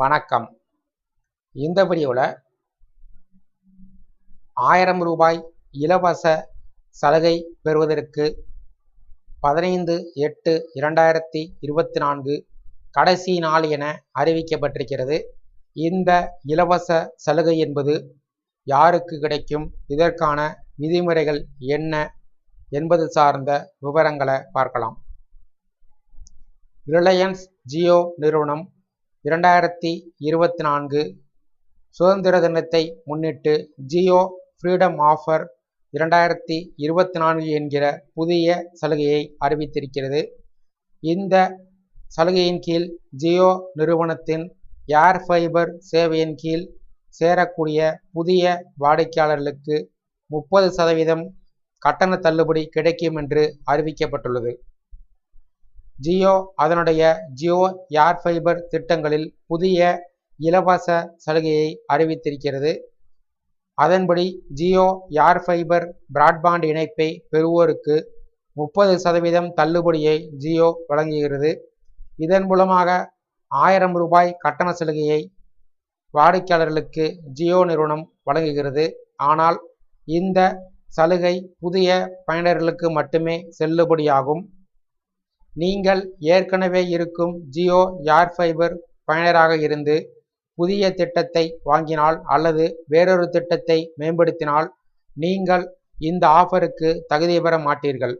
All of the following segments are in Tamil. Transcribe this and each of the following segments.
வணக்கம். இந்த வீடியோவில் ஆயிரம் ரூபாய் இலவச சலுகை பெறுவதற்கு பதினைந்து எட்டு இரண்டாயிரத்தி இருபத்தி நான்கு கடைசி நாள் என அறிவிக்கப்பட்டிருக்கிறது. இந்த இலவச சலுகை என்பது யாருக்கு கிடைக்கும்? இதற்கான விதிமுறைகள் என்ன என்பது சார்ந்த விவரங்களை பார்க்கலாம். ரிலையன்ஸ் ஜியோ நிறுவனம் இரண்டாயிரத்தி இருபத்தி நான்கு சுதந்திர தினத்தை முன்னிட்டு ஜியோ ஃப்ரீடம் ஆஃபர் இரண்டாயிரத்தி இருபத்தி நான்கு என்கிற புதிய சலுகையை அறிவித்திருக்கிறது. இந்த சலுகையின் கீழ் ஜியோ நிறுவனத்தின் ஏர் ஃபைபர் சேவையின் கீழ் சேரக்கூடிய புதிய வாடிக்கையாளர்களுக்கு முப்பது சதவீதம் கட்டண தள்ளுபடி கிடைக்கும் என்று அறிவிக்கப்பட்டுள்ளது. ஜியோ அதனுடைய ஜியோ ஏர் ஃபைபர் திட்டங்களில் புதிய இலவச சலுகையை அறிவித்திருக்கிறது. அதன்படி ஜியோ ஏர் ஃபைபர் பிராட்பாண்ட் இணைப்பை பெறுவோருக்கு முப்பது சதவீதம் தள்ளுபடியை ஜியோ வழங்குகிறது. இதன் மூலமாக ஆயிரம் ரூபாய் கட்டண சலுகையை வாடிக்கையாளர்களுக்கு ஜியோ நிறுவனம் வழங்குகிறது. ஆனால் இந்த சலுகை புதிய பயனர்களுக்கு மட்டுமே செல்லுபடியாகும். நீங்கள் ஏற்கனவே இருக்கும் ஜியோ ஏர் ஃபைபர் பயனராக இருந்து புதிய திட்டத்தை வாங்கினால் அல்லது வேறொரு திட்டத்தை மேம்படுத்தினால் நீங்கள் இந்த ஆஃபருக்கு தகுதி பெற மாட்டீர்கள்.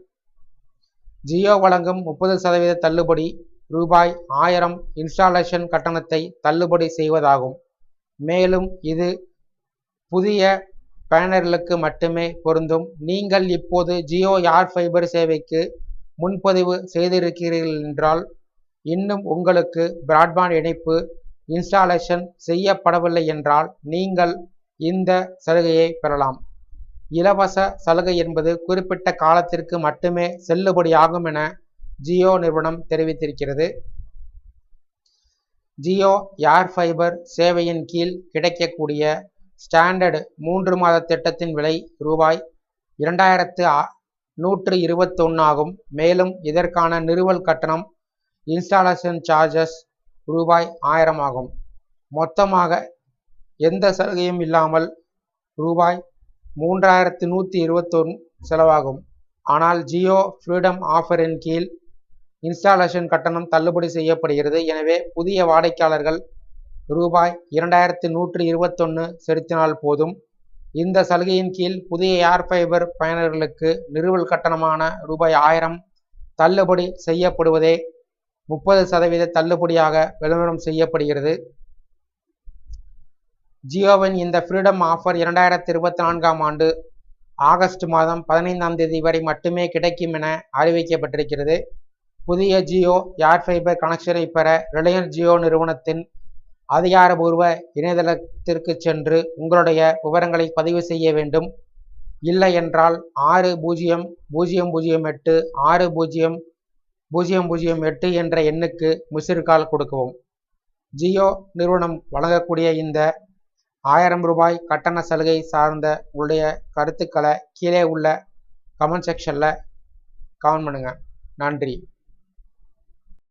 ஜியோ வழங்கும் முப்பது சதவீத தள்ளுபடி ரூபாய் ஆயிரம் இன்ஸ்டாலேஷன் கட்டணத்தை தள்ளுபடி செய்வதாகும். மேலும் இது புதிய பயனர்களுக்கு மட்டுமே பொருந்தும். நீங்கள் இப்போது ஜியோ யார் ஃபைபர் சேவைக்கு முன்பதிவு செய்திருக்கிறீர்கள் என்றால் இன்னும் உங்களுக்கு பிராட்பேண்ட் இணைப்பு இன்ஸ்டாலேஷன் செய்யப்படவில்லை என்றால் நீங்கள் இந்த சலுகையை பெறலாம். இலவச சலுகை என்பது குறிப்பிட்ட காலத்திற்கு மட்டுமே செல்லுபடியாகும் என ஜியோ நிறுவனம் தெரிவித்திருக்கிறது. ஜியோ ஏர் ஃபைபர் சேவையின் கீழ் கிடைக்கக்கூடிய ஸ்டாண்டர்டு மூன்று மாத திட்டத்தின் விலை ரூபாய் இரண்டாயிரத்து நூற்று இருபத்தொன்று ஆகும். மேலும் இதற்கான நிறுவல் கட்டணம் இன்ஸ்டாலேஷன் சார்ஜஸ் ரூபாய் ஆயிரம் ஆகும். மொத்தமாக எந்த சலுகையும் இல்லாமல் ரூபாய் மூன்றாயிரத்து நூற்றி இருபத்தொன்று செலவாகும். ஆனால் ஜியோ ஃப்ரீடம் ஆஃபரின் கீழ் இன்ஸ்டாலேஷன் கட்டணம் தள்ளுபடி செய்யப்படுகிறது. எனவே புதிய வாடிக்கையாளர்கள் ரூபாய் இரண்டாயிரத்து நூற்று இருபத்தொன்று செலுத்தினால் போதும். இந்த சலுகையின் கீழ் புதிய ஏர் ஃபைபர் பயனர்களுக்கு நிறுவல் கட்டணமான ரூபாய் ஆயிரம் தள்ளுபடி செய்யப்படுவதே முப்பது சதவீத தள்ளுபடியாக விளம்பரம் செய்யப்படுகிறது. ஜியோவின் இந்த ஃப்ரீடம் ஆஃபர் இரண்டாயிரத்தி இருபத்தி நான்காம் ஆண்டு ஆகஸ்ட் மாதம் பதினைந்தாம் தேதி வரை மட்டுமே கிடைக்கும் என அறிவிக்கப்பட்டிருக்கிறது. புதிய ஜியோ ஏர் ஃபைபர் கனெக்ஷனை பெற ரிலையன்ஸ் ஜியோ நிறுவனத்தின் அதிகாரபூர்வ இணையதளத்திற்கு சென்று உங்களுடைய விவரங்களை பதிவு செய்ய வேண்டும். இல்லை என்றால் ஆறு பூஜ்ஜியம் பூஜ்ஜியம் பூஜ்ஜியம் எட்டு ஆறு பூஜ்ஜியம் பூஜ்ஜியம் பூஜ்ஜியம் எட்டு என்ற எண்ணுக்கு மிஸ்டு கால் கொடுக்கவும். ஜியோ நிறுவனம் வழங்கக்கூடிய இந்த ஆயிரம் ரூபாய் கட்டண சலுகை சார்ந்த உங்களுடைய கருத்துக்களை கீழே உள்ள கமெண்ட் செக்ஷனில் கமெண்ட் பண்ணுங்கள் நன்றி.